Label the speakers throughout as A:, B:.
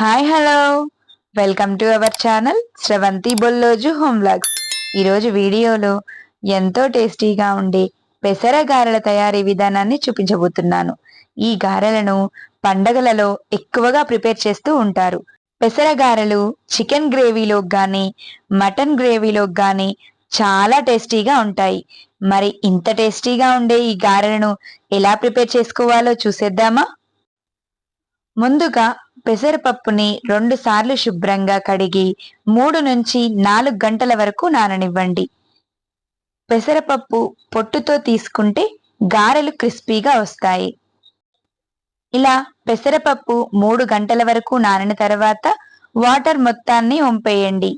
A: Hi hello welcome to our channel Sravanthi Bolloju home vlogs ఈరోజు వీడియోలో ఎంతో టేస్టీగా ఉండే పెసర గారెల తయారీ విధానాన్ని చూపించబోతున్నాను. ఈ గారెలను పండగలలో ఎక్కువగా ప్రిపేర్ చేస్తూ ఉంటారు. పెసర గారెలు చికెన్ గ్రేవీలో కానీ మటన్ గ్రేవీలో కానీ చాలా టేస్టీగా ఉంటాయి. మరి ఇంత టేస్టీగా ఉండే ఈ గారెలను ఎలా ప్రిపేర్ చేసుకోవాలో చూసేద్దామా? ముందుగా పెసరపప్పుని రెండు సార్లు శుభ్రంగా కడిగి మూడు నుంచి నాలుగు గంటల వరకు నాననివ్వండి. పెసరపప్పు పొట్టుతో తీసుకుంటే గారెలు క్రిస్పీగా వస్తాయి. ఇలా పెసరపప్పు మూడు గంటల వరకు నానిన తర్వాత వాటర్ మొత్తాన్ని వంపేయండి.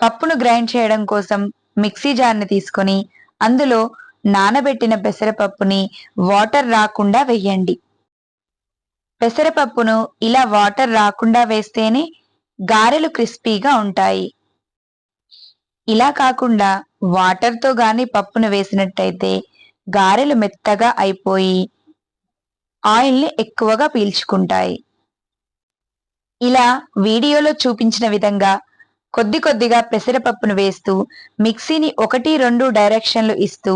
A: పప్పును గ్రైండ్ చేయడం కోసం మిక్సీ జార్ని తీసుకొని అందులో నానబెట్టిన పెసరపప్పుని వాటర్ రాకుండా వెయ్యండి పెసరపప్పును ఇలా వాటర్ రాకుండా వేస్తేనే గారెలు క్రిస్పీగా ఉంటాయి. ఇలా కాకుండా వాటర్తో గాని పప్పును వేసినట్టయితే గారెలు మెత్తగా అయిపోయి ఆయిల్ని ఎక్కువగా పీల్చుకుంటాయి. ఇలా వీడియోలో చూపించిన విధంగా కొద్ది కొద్దిగా పెసరపప్పును వేస్తూ మిక్సీని ఒకటి రెండు డైరెక్షన్లు ఇస్తూ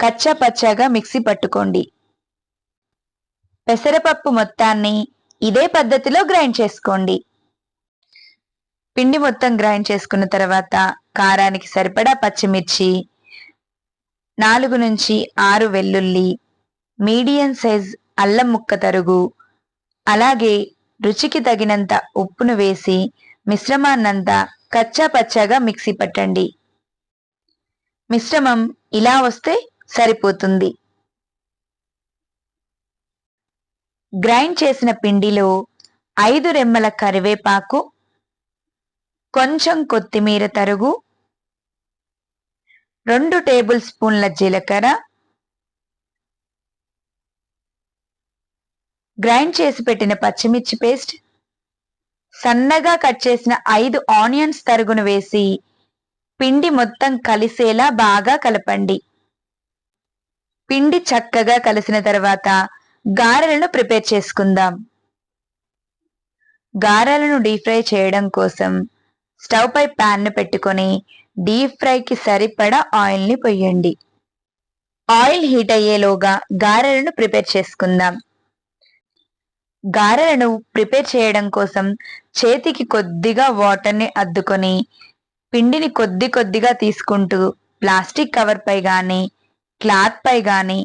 A: కచ్చా పచ్చాగా మిక్సీ పట్టుకోండి. పెసరపప్పు మొత్తాన్ని ఇదే పద్ధతిలో గ్రైండ్ చేసుకోండి. పిండి మొత్తం గ్రైండ్ చేసుకున్న తర్వాత కారానికి సరిపడా పచ్చిమిర్చి నాలుగు నుంచి ఆరు వెల్లుల్లి మీడియం సైజ్ అల్లం ముక్క తరుగు అలాగే రుచికి తగినంత ఉప్పును వేసి మిశ్రమాన్నంతా కచ్చా పచ్చాగా మిక్సీ పట్టండి. మిశ్రమం ఇలా వస్తే సరిపోతుంది. గ్రైండ్ చేసిన పిండిలో ఐదు రెమ్మల కరివేపాకు కొంచెం కొత్తిమీర తరుగు రెండు టేబుల్ స్పూన్ల జీలకర్ర. గ్రైండ్ చేసి పెట్టిన పచ్చిమిర్చి పేస్ట్. సన్నగా కట్ చేసిన ఐదు ఆనియన్స్ తరుగును వేసి పిండి మొత్తం కలిసేలా బాగా కలపండి. పిండి చక్కగా కలిసిన తర్వాత గారెలను ప్రిపేర్ చేసుకుందాం. గారెలను డీప్ ఫ్రై చేయడం కోసం స్టవ్ పై ప్యాన్ను పెట్టుకొని డీప్ ఫ్రైకి సరిపడా ఆయిల్ని పొయ్యండి. ఆయిల్ హీట్ అయ్యేలోగా గారెలను ప్రిపేర్ చేసుకుందాం. గారెలను ప్రిపేర్ చేయడం కోసం చేతికి కొద్దిగా వాటర్ని అద్దుకొని పిండిని కొద్ది కొద్దిగా తీసుకుంటూ ప్లాస్టిక్ కవర్పై కానీ క్లాత్పై క్లాత్ పై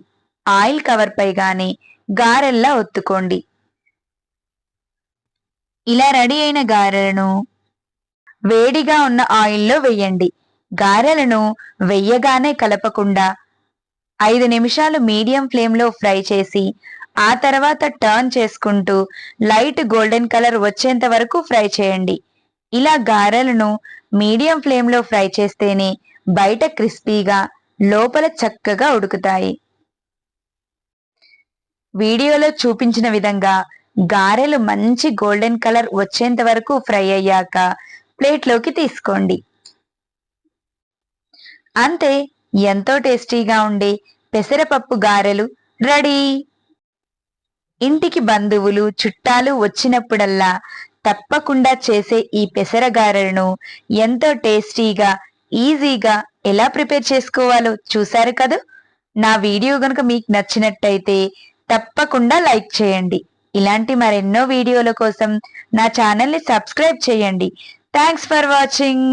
A: ఆయిల్ కవర్పై కానీ గారెల్లా ఒత్తుకోండి. ఇలా రెడీ అయిన గారెలను వేడిగా ఉన్న ఆయిల్లో వెయ్యండి గారెలను వెయ్యగానే కలపకుండా ఐదు నిమిషాలు మీడియం ఫ్లేమ్లో ఫ్రై చేసి ఆ తర్వాత టర్న్ చేసుకుంటూ లైట్ గోల్డెన్ కలర్ వచ్చేంత వరకు ఫ్రై చేయండి. ఇలా గారెలను మీడియం ఫ్లేమ్లో ఫ్రై చేస్తేనే బయట క్రిస్పీగా లోపల చక్కగా ఉడుకుతాయి. వీడియోలో చూపించిన విధంగా గారెలు మంచి గోల్డెన్ కలర్ వచ్చేంత వరకు ఫ్రై అయ్యాక ప్లేట్లోకి తీసుకోండి. అంతే ఎంతో టేస్టీగా ఉండే పెసరపప్పు గారెలు రెడీ. ఇంటికి బంధువులు చుట్టాలు వచ్చినప్పుడల్లా తప్పకుండా చేసే ఈ పెసర గారెలను ఎంతో టేస్టీగా ఈజీగా ఎలా ప్రిపేర్ చేసుకోవాలో చూశారు కదా? నా వీడియో గనుక మీకు నచ్చినట్టయితే తప్పకుండా లైక్ చేయండి. ఇలాంటి మరెన్నో వీడియోల కోసం నా ఛానల్ని సబ్స్క్రైబ్ చేయండి. Thanks for watching.